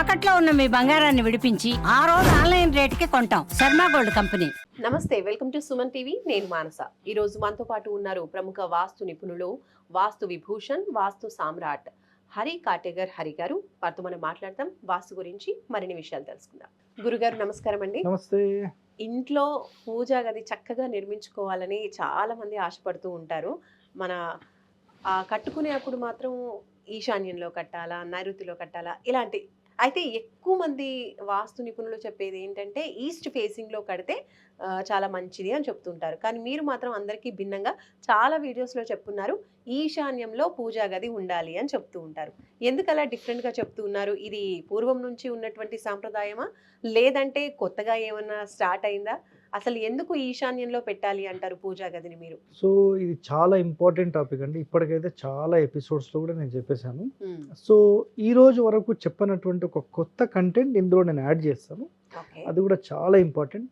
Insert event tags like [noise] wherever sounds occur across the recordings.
తాకట్లో ఉన్న మీ బంగారాన్ని విడిపించి ఆ రోజు ఆన్లైన్ రేటుకి కొంటాం. Sharma gold company. నమస్తే వెల్కమ్ టు సుమన్ టీవీ. నేను మానస. ఈ రోజు మనతో పాటు ఉన్నారు ప్రముఖ వాస్తు నిపుణులు వాస్తు విభూషణ్ వాస్తు సామ్రాట్ హరి కాటేగర్ హరి గారు. వారితో మనం మాట్లాడతాం. వాస్తు గురించి మరిన్ని విషయాలు తెలుసుకుందాం. గురుగారు నమస్కారం అండి. నమస్తే. ఇంట్లో పూజా గది చక్కగా నిర్మించుకోవాలని చాలా మంది ఆశపడుతూ ఉంటారు. మన ఆ కట్టుకునేప్పుడు మాత్రం ఈశాన్యంలో కట్టాలా నైరుతిలో కట్టాలా ఇలాంటి అయితే ఎక్కువ మంది వాస్తు నిపుణులు చెప్పేది ఏంటంటే ఈస్ట్ ఫేసింగ్లో కడితే చాలా మంచిది అని చెప్తుంటారు. కానీ మీరు మాత్రం అందరికీ భిన్నంగా చాలా వీడియోస్లో చెప్తున్నారు ఈశాన్యంలో పూజా గది ఉండాలి అని చెప్తూ ఉంటారు. ఎందుకలా డిఫరెంట్గా చెప్తూ ఉన్నారు? ఇది పూర్వం నుంచి ఉన్నటువంటి సాంప్రదాయమా? లేదంటే కొత్తగా ఏమన్నా స్టార్ట్ అయిందా? అసలు ఎందుకు ఈశాన్యంలో పెట్టాలి అంటారు పూజా గదిని మీరు? సో ఇది చాలా ఇంపార్టెంట్ టాపిక్ అండి. ఇప్పటికైతే చాలా ఎపిసోడ్స్లో కూడా నేను చెప్పేశాను. సో ఈ రోజు వరకు చెప్పినటువంటి ఒక కొత్త కంటెంట్ ఇందులో నేను యాడ్ చేస్తాను. అది కూడా చాలా ఇంపార్టెంట్.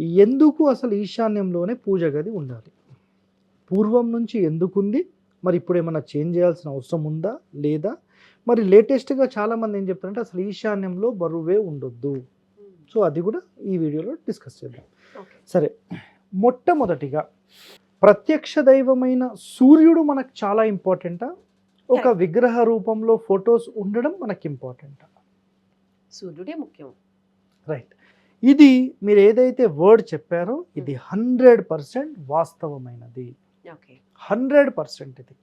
ఎందుకు అసలు ఈశాన్యంలోనే పూజ గది ఉండాలి? పూర్వం నుంచి ఎందుకుంది? మరి ఇప్పుడు ఏమైనా చేంజ్ చేయాల్సిన అవసరం ఉందా? లేదా? మరి లేటెస్ట్గా చాలామంది ఏం చెప్తారంటే అసలు ఈశాన్యంలో బరువే ఉండొద్దు. సో అది కూడా ఈ వీడియోలో డిస్కస్ చేద్దాం. సరే మొట్టమొదటిగా ప్రత్యక్ష దైవమైన సూర్యుడు మనకు చాలా ఇంపార్టెంటా ఒక. విగ్రహ రూపంలో ఫొటోస్ ఉండడం మనకి ఇంపార్టెంటా సూర్యుడే ముఖ్యం. రైట్ ఇది మీరు ఏదైతే వర్డ్ చెప్పారో ఇది హండ్రెడ్ పర్సెంట్ వాస్తవమైనది. ఓకే. హండ్రెడ్ పర్సెంట్ ఇది.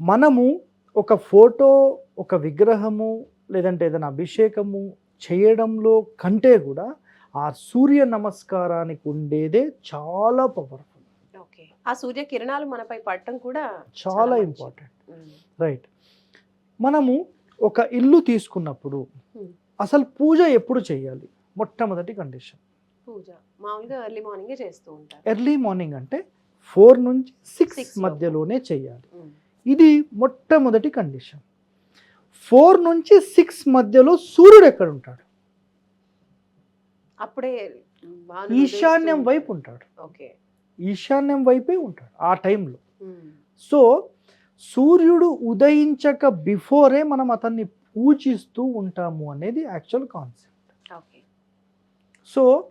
మనము ఒక ఫోటో ఒక విగ్రహము లేదంటే ఏదైనా అభిషేకము చేయడంలో కంటే కూడా ఆ సూర్య నమస్కారానికి ఉండేదే చాలా పవర్ఫుల్ ఓకే. ఆ సూర్య కిరణాలు మనపై పడటం కూడా చాలా. ఇంపార్టెంట్ రైట్ మనము ఒక ఇల్లు తీసుకున్నప్పుడు. అసలు పూజ ఎప్పుడు చేయాలి? మొట్టమొదటి కండిషన్ పూజ. మామూలుగా ఎర్లీ మార్నింగే చేస్తూ ఉంటారు. ఎర్లీ మార్నింగ్ అంటే ఫోర్ నుంచి సిక్స్. మధ్యలోనే చేయాలి. ఇది మొట్టమొదటి కండిషన్ ఫోర్ నుంచి సిక్స్ మధ్యలో సూర్యుడు ఎక్కడ ఉంటాడు? అప్పుడే ఈశాన్యం వైపు ఉంటాడు. ఓకే. ఈశాన్యం వైపే ఉంటాడు ఆ టైంలో. సో సూర్యుడు ఉదయించక బిఫోరే మనం అతన్ని పూజిస్తూ ఉంటాము అనేది యాక్చువల్ కాన్సెప్ట్. ఓకే. సో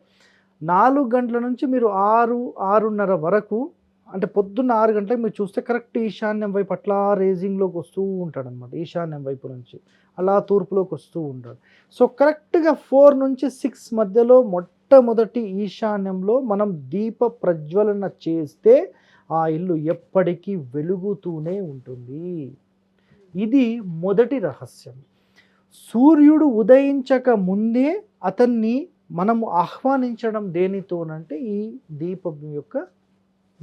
నాలుగు గంటల నుంచి మీరు ఆరు ఆరున్నర వరకు అంటే పొద్దున్న ఆరు గంటలకు మీరు చూస్తే కరెక్ట్ ఈశాన్యం వైపు అట్లా రేజింగ్లోకి వస్తూ ఉంటాడు అనమాట ఈశాన్యం వైపు నుంచి. అలా తూర్పులోకి వస్తూ ఉంటాడు. సో కరెక్ట్గా ఫోర్ నుంచి సిక్స్ మధ్యలో మొట్టమొదటి ఈశాన్యంలో మనం దీప ప్రజ్వలన చేస్తే ఆ ఇల్లు ఎప్పటికీ వెలుగుతూనే ఉంటుంది. ఇది మొదటి రహస్యం. సూర్యుడు ఉదయించక ముందే అతన్ని మనము ఆహ్వానించడం దేనితోనంటే ఈ దీపం యొక్క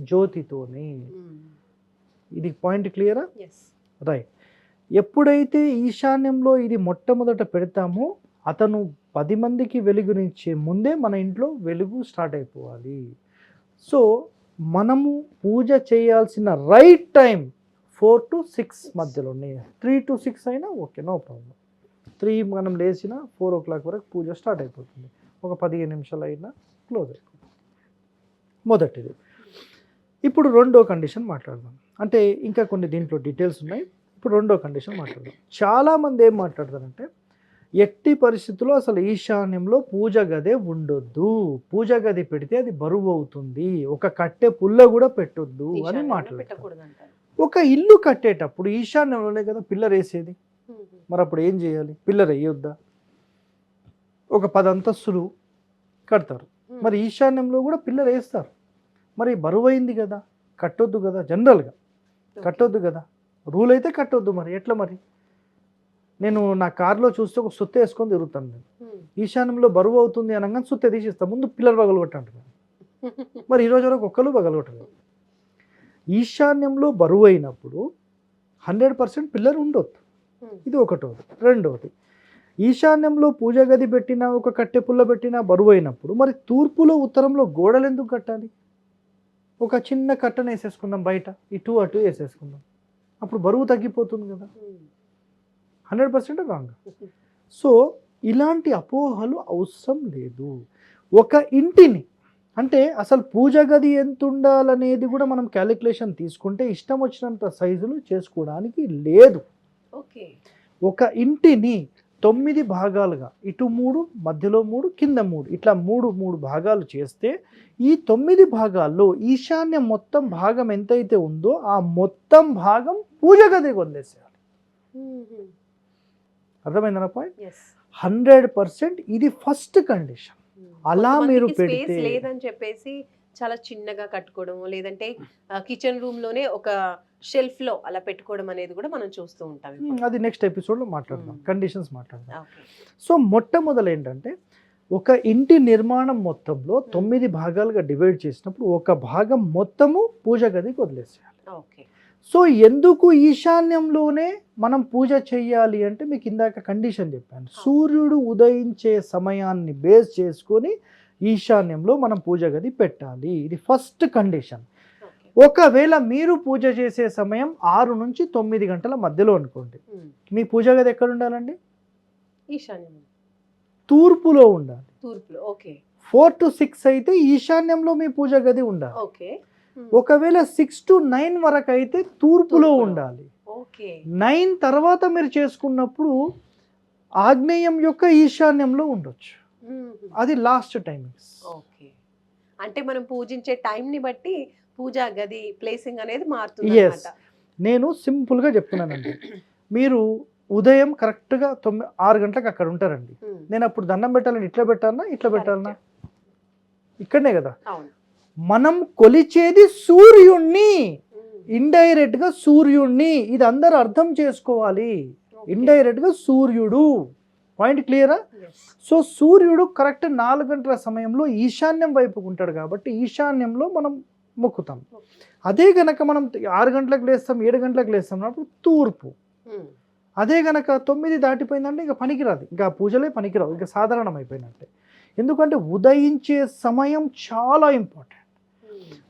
జ్యోతితోనే. ఇది పాయింట్ క్లియరా? రైట్ ఎప్పుడైతే ఈశాన్యంలో ఇది మొట్టమొదట పెడతామో అతను పది మందికి వెలుగునిచ్చే ముందే మన ఇంట్లో వెలుగు స్టార్ట్ అయిపోవాలి. సో మనము పూజ చేయాల్సిన right time four to six మధ్యలోనే త్రీ టు సిక్స్ అయినా ఓకే నో ప్రాబ్లం త్రీ మనం లేచిన ఫోర్ ఓ క్లాక్ వరకు పూజ స్టార్ట్ అయిపోతుంది. ఒక పదిహేను నిమిషాలు అయినా క్లోజ్ అయిపోతుంది. మొదటిది. ఇప్పుడు రెండో కండిషన్ మాట్లాడదాం. అంటే ఇంకా కొన్ని దీంట్లో డీటెయిల్స్ ఉన్నాయి. ఇప్పుడు రెండో కండిషన్ మాట్లాడదాం. చాలామంది ఏం మాట్లాడతారంటే ఎట్టి పరిస్థితుల్లో అసలు ఈశాన్యంలో పూజ గదే ఉండొద్దు. పూజ గది పెడితే అది బరువు అవుతుంది. ఒక కట్టె పుల్ల కూడా పెట్టొద్దు అని మాట్లాడతారు. ఒక ఇల్లు కట్టేటప్పుడు ఈశాన్యంలోనే కదా పిల్లర్ వేసేది. మరి అప్పుడు ఏం చేయాలి? పిల్లర్ వేయొద్దా? ఒక పది అంతస్తులు కడతారు. మరి ఈశాన్యంలో కూడా పిల్లర్ వేస్తారు. మరి బరువైంది కదా కట్టొద్దు కదా జనరల్గా. కట్టొద్దు కదా రూల్ అయితే కట్టొద్దు మరి ఎట్లా మరి? నేను నా కార్లో చూస్తే ఒక సుత్త వేసుకొని తిరుగుతాను నేను. ఉమ్, ఈశాన్యంలో బరువు అవుతుంది అనగానే సుత్త తీసిస్తాను ముందు పిల్లలు పగలగొట్టంటారు మరి. ఈ రోజు వరకు ఒక్కరు పగలగొట్టలేదు. ఈశాన్యంలో బరువు అయినప్పుడు హండ్రెడ్ పర్సెంట్ పిల్లర్ ఉండొద్దు. ఉమ్, ఇది ఒకటోది. రెండవది ఈశాన్యంలో పూజ గది పెట్టినా ఒక కట్టె పుల్ల పెట్టినా బరువు అయినప్పుడు మరి తూర్పులో ఉత్తరంలో గోడలు ఎందుకు కట్టాలి? ఒక చిన్న కట్టను వేసేసుకుందాం బయట. ఇటు అటు వేసేసుకుందాం. అప్పుడు బరువు తగ్గిపోతుంది కదా. Hundred percent wrong. సో ఇలాంటి అపోహలు అవసరం లేదు. ఒక ఇంటిని అంటే అసలు పూజ గది ఎంత ఉండాలనేది కూడా మనం క్యాలిక్యులేషన్ తీసుకుంటే ఇష్టం వచ్చినంత సైజులు చేసుకోవడానికి లేదు. ఓకే. ఒక ఇంటిని తొమ్మిది భాగాలుగా ఇటు మూడు మధ్యలో మూడు కింద మూడు ఇట్లా మూడు మూడు భాగాలు చేస్తే ఈ తొమ్మిది భాగాల్లో ఈశాన్యం మొత్తం భాగం ఎంతైతే ఉందో ఆ మొత్తం భాగం పూజ గదికి వదిలేసేయాలి అర్థమైందన్న పాయింట్ హండ్రెడ్ పర్సెంట్ ఇది ఫస్ట్ కండిషన్. అలా మీరు పెడితే- లేదని చెప్పేసి చాలా చిన్నగా కట్టుకోవడం లేదంటే కిచెన్ రూమ్లోనే ఒక షెల్ఫ్లో అలా పెట్టుకోవడం అనేది కూడా మనం చూస్తూ ఉంటాం. అది నెక్స్ట్ ఎపిసోడ్లో మాట్లాడదాం Hmm. కండిషన్స్ మాట్లాడదాం. సో మొట్టమొదలు ఏంటంటే ఒక ఇంటి నిర్మాణం మొత్తంలో తొమ్మిది భాగాలుగా డివైడ్ చేసినప్పుడు ఒక భాగం మొత్తము పూజ గదికి వదిలేసేయాలి Okay. సో ఎందుకు ఈశాన్యంలోనే మనం పూజ చెయ్యాలి అంటే మీకు ఇందాక కండిషన్ చెప్పాను సూర్యుడు ఉదయించే సమయాన్ని బేస్ చేసుకొని ఈశాన్యంలో మనం పూజ గది పెట్టాలి ఇది ఫస్ట్ కండిషన్. ఒకవేళ మీరు పూజ చేసే సమయం ఆరు నుంచి తొమ్మిది గంటల మధ్యలో అనుకోండి. మీ పూజ గది ఎక్కడ ఉండాలండి? ఈశాన్యం తూర్పులో ఉండాలి. తూర్పులో ఓకే. ఫోర్ టు సిక్స్ అయితే ఈశాన్యంలో మీ పూజ గది ఉండాలి. ఓకే. ఒకవేళ సిక్స్ టు నైన్ వరకు అయితే తూర్పులో. ఉండాలి. ఓకే. నైన్ తర్వాత మీరు చేసుకున్నప్పుడు ఆగ్నేయం యొక్క ఈశాన్యంలో ఉండొచ్చు. అది లాస్ట్ టైమింగ్స్. ఓకే. అంటే మనం పూజించే టైం ని బట్టి పూజా గది ప్లేసింగ్ అనేది మారుతుంది. నేను సింపుల్గా చెప్తున్నానండి [clears throat] మీరు ఉదయం కరెక్ట్గా తొమ్మిది ఆరు గంటలకు అక్కడ ఉంటారండి. నేను అప్పుడు దండం పెట్టాలని ఇట్లా పెట్టాలనా ఇట్లా పెట్టాలనా Correct. ఇక్కడనే కదా మనం కొలిచేది సూర్యుణ్ణి Hmm. ఇండైరెక్ట్గా సూర్యుణ్ణి ఇది అందరూ అర్థం చేసుకోవాలి Okay. ఇండైరెక్ట్గా సూర్యుడు పాయింట్ క్లియరా. సో సూర్యుడు కరెక్ట్ నాలుగు గంటల సమయంలో ఈశాన్యం వైపుకు ఉంటాడు కాబట్టి ఈశాన్యంలో మనం మొక్కుతాం. అదే గనక మనం ఆరు గంటలకు లేస్తాం ఏడు గంటలకు లేస్తాం అన్నప్పుడు తూర్పు. అదే గనక తొమ్మిది దాటిపోయిందంటే ఇంకా పనికిరాదు. ఇంకా పూజలే పనికిరావు. ఇంకా సాధారణం అయిపోయినట్టే ఎందుకంటే ఉదయించే సమయం చాలా ఇంపార్టెంట్.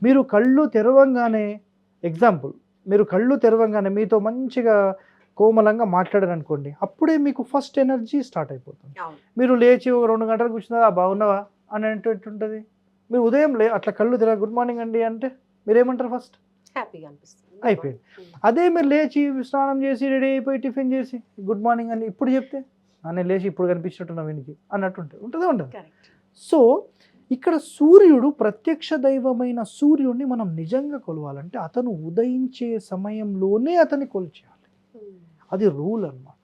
మీరు కళ్ళు తెరవంగానే ఎగ్జాంపుల్ మీరు కళ్ళు తెరవంగానే మీతో మంచిగా కోమలంగా మాట్లాడారు అనుకోండి అప్పుడే మీకు ఫస్ట్ ఎనర్జీ స్టార్ట్ అయిపోతుంది. మీరు లేచి ఒక రెండు గంటలకు కూర్చున్నా బాగున్నావా? అని అంటే మీరు ఉదయం లే అట్లా కళ్ళు తెర గుడ్ మార్నింగ్ అండి అంటే మీరేమంటారు ఫస్ట్? హ్యాపీగా అనిపిస్తుంది. అయిపోయింది. అదే మీరు లేచి స్నానం చేసి రెడీ అయిపోయి టిఫిన్ చేసి గుడ్ మార్నింగ్ అని ఇప్పుడు చెప్తే "ఆ, నేను లేచి ఇప్పుడు కనిపించినట్టున్నా వీనికి అన్నట్టు ఉంటుంది. ఉంటుందా ఉండదు? సో ఇక్కడ సూర్యుడు ప్రత్యక్ష దైవమైన సూర్యుడిని మనం నిజంగా కొలవాలంటే అతను ఉదయించే సమయంలోనే అతన్ని కొలిచేయాలి. అది రూల్ అన్నమాట.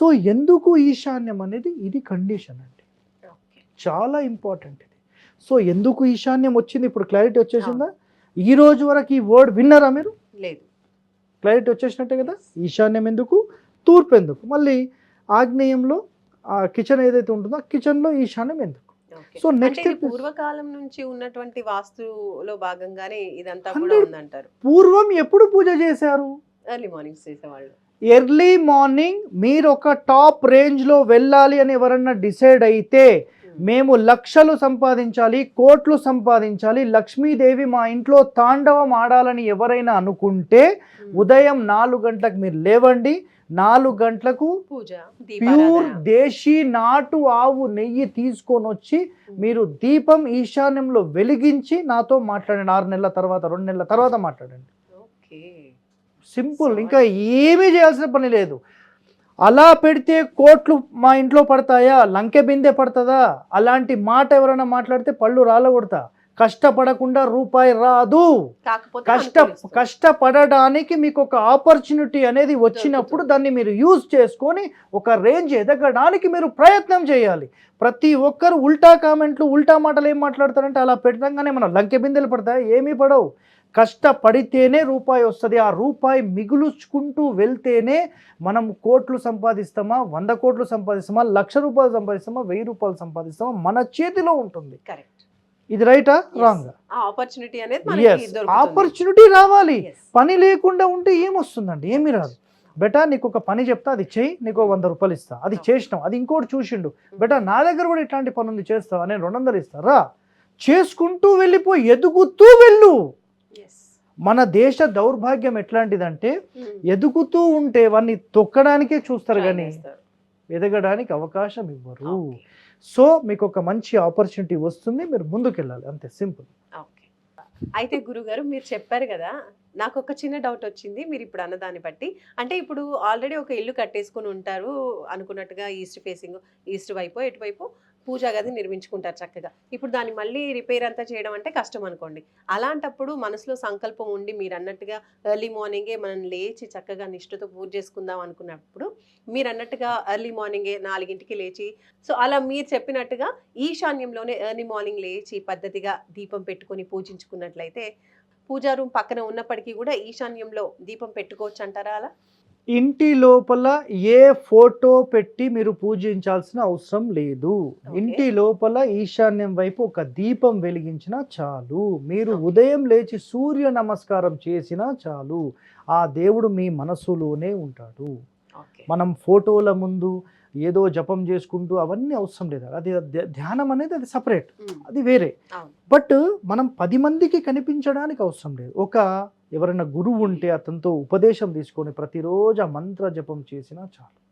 సో ఎందుకు ఈశాన్యం అనేది ఇది కండిషన్ అండి. చాలా ఇంపార్టెంట్. సో ఎందుకు ఈశాన్యం వచ్చింది? ఇప్పుడు క్లారిటీ వచ్చేసిందా? ఈ రోజు వరకు ఈ వర్డ్ విన్నారా మీరు? లేదు. క్లారిటీ వచ్చేసినట్టే కదా? ఈశాన్యం ఎందుకు? తూర్పు ఎందుకు? మళ్ళీ ఆగ్నేయంలో ఆ కిచెన్ ఏదైతే ఉంటుందో కిచెన్లో ఈశాన్యం ఎందుకు? ఇది episode- పూర్వకాలం నుంచి ఉన్నటువంటి వాస్తులో భాగంగానే ఇదంతా కూడా ఉందంటారు. పూర్వం ఎప్పుడు పూజ చేశారు? ఎర్లీ మార్నింగ్స్ చేసేవాళ్ళు. ఎర్లీ మార్నింగ్ మీరు ఒక టాప్ రేంజ్లో వెళ్ళాలి అని ఎవరన్నా డిసైడ్ అయితే మేము లక్షలు సంపాదించాలి కోట్లు సంపాదించాలి లక్ష్మీదేవి మా ఇంట్లో తాండవం ఆడాలని ఎవరైనా అనుకుంటే. ఉదయం నాలుగు గంటలకు మీరు లేవండి. నాలుగు గంటలకు పూజ ప్యూర్ దేశీ నాటు ఆవు నెయ్యి తీసుకొని వచ్చి మీరు దీపం ఈశాన్యంలో వెలిగించి నాతో మాట్లాడండి. ఆరు నెలల తర్వాత రెండు నెలల తర్వాత మాట్లాడండి. ఓకే. సింపుల్ ఇంకా ఏమీ చేయాల్సిన పని లేదు. అలా పెడితే కోట్లు మా ఇంట్లో పడతాయా? లంకె బిందె పడుతుందా? అలాంటి మాట ఎవరైనా మాట్లాడితే పళ్ళు రాలగొడతా కష్టపడకుండా రూపాయి రాదు. కష్ట. కష్టపడడానికి మీకు ఒక ఆపర్చునిటీ అనేది వచ్చినప్పుడు. దాన్ని మీరు యూజ్ చేసుకొని ఒక రేంజ్ ఎదగడానికి మీరు ప్రయత్నం చేయాలి. ప్రతి ఒక్కరు ఉల్టా కామెంట్లు ఉల్టా మాటలు ఏం మాట్లాడతారంటే అలా పెట్టడంగానే మనం లంకె బిందెలు పడతాయి? ఏమీ పడవు. కష్టపడితేనే రూపాయి వస్తుంది. ఆ రూపాయి మిగులుచుకుంటూ వెళ్తేనే మనం కోట్లు సంపాదిస్తామా వంద కోట్లు సంపాదిస్తామా లక్ష రూపాయలు సంపాదిస్తామా వెయ్యి రూపాయలు సంపాదిస్తామా మన చేతిలో ఉంటుంది. కరెక్ట్. ఇది రైటా? రాంగ్. ఆపర్చునిటీ అనేది ఆపర్చునిటీ రావాలి. పని లేకుండా ఉంటే ఏమొస్తుందండి? ఏమీ రాదు. బెటా నీకు ఒక పని చెప్తా అది చెయ్యి నీకు వంద రూపాయలు ఇస్తా. అది చేసినావు అది ఇంకోటి చూసిండు. బెటా నా దగ్గర కూడా ఇట్లాంటి పని ఉంది చేస్తావా? నేను రెండు వందలు ఇస్తా. రా. చేసుకుంటూ వెళ్ళిపో ఎదుగుతూ వెళ్ళు. మన దేశ దౌర్భాగ్యం ఎట్లాంటిదంటే. ఎదుగుతూ ఉంటే వాడిని తొక్కడానికే చూస్తారు కానీ. ఎదగడానికి అవకాశం ఇవ్వరు. సో మీకు ఒక మంచి ఆపర్చునిటీ వస్తుంది మీరు ముందుకెళ్ళాలి అంతే సింపుల్. అయితే గురుగారు మీరు చెప్పారు కదా నాకు ఒక చిన్న డౌట్ వచ్చింది మీరు ఇప్పుడు అన్నదాన్ని బట్టి అంటే ఇప్పుడు ఆల్రెడీ ఒక ఇల్లు కట్టేసుకుని ఉంటారు అనుకున్నట్టుగా ఈస్ట్ ఫేసింగ్ ఈస్ట్ వైపు ఎటువైపు పూజా గది నిర్మించుకుంటారు చక్కగా. ఇప్పుడు దాన్ని మళ్ళీ రిపేర్ అంతా చేయడం అంటే కష్టం అనుకోండి. అలాంటప్పుడు మనసులో సంకల్పం ఉండి మీరు అన్నట్టుగా ఎర్లీ మార్నింగే మనం లేచి చక్కగా నిష్ఠతో పూజ చేసుకుందాం అనుకున్నప్పుడు మీరు అన్నట్టుగా ఎర్లీ మార్నింగే నాలుగింటికి లేచి సో అలా మీరు చెప్పినట్టుగా ఈశాన్యంలోనే ఎర్లీ మార్నింగ్ లేచి పద్ధతిగా దీపం పెట్టుకొని పూజించుకున్నట్లయితే పూజా రూమ్ పక్కన ఉన్నప్పటికీ కూడా ఈశాన్యంలో దీపం పెట్టుకోవచ్చు అంటారా అలా? ఇంటి లోపల ఏ ఫోటో పెట్టి మీరు పూజించాల్సిన అవసరం లేదు. ఇంటి లోపల ఈశాన్యం వైపు ఒక దీపం వెలిగించినా చాలు. మీరు. ఉదయం లేచి సూర్య నమస్కారం చేసినా చాలు. ఆ దేవుడు మీ మనసులోనే ఉంటాడు. మనం ఫోటోల ముందు ఏదో జపం చేసుకుంటూ అవన్నీ అవసరం లేదు. అది ధ్య- ధ్యానం అనేది అది సపరేట్ అది వేరే. బట్ మనం పది మందికి కనిపించడానికి అవసరం లేదు. ఒక ఎవరైనా గురువు ఉంటే అతనితో ఉపదేశం తీసుకొని ప్రతిరోజు ఆ మంత్ర జపం చేసినా చాలు.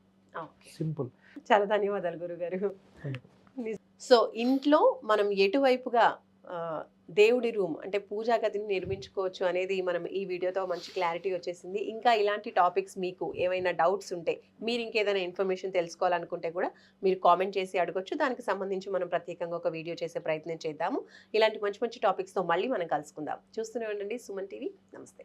సింపుల్. చాలా ధన్యవాదాలు గురుగారు. సో ఇంట్లో మనం ఎటువైపుగా దేవుడి రూమ్ అంటే పూజా గదిని నిర్మించుకోవచ్చు అనేది మనం ఈ వీడియోతో మంచి క్లారిటీ వచ్చేసింది. ఇంకా ఇలాంటి టాపిక్స్ మీకు ఏమైనా డౌట్స్ ఉంటే మీరు ఇంకేదైనా ఇన్ఫర్మేషన్ తెలుసుకోవాలనుకుంటే కూడా మీరు కామెంట్ చేసి అడగొచ్చు. దానికి సంబంధించి మనం ప్రత్యేకంగా ఒక వీడియో చేసే ప్రయత్నం చేద్దాము. ఇలాంటి మంచి మంచి టాపిక్స్తో మళ్ళీ మనం కలుసుకుందాం. చూస్తూనే ఉండండి సుమన్ టీవీ. నమస్తే.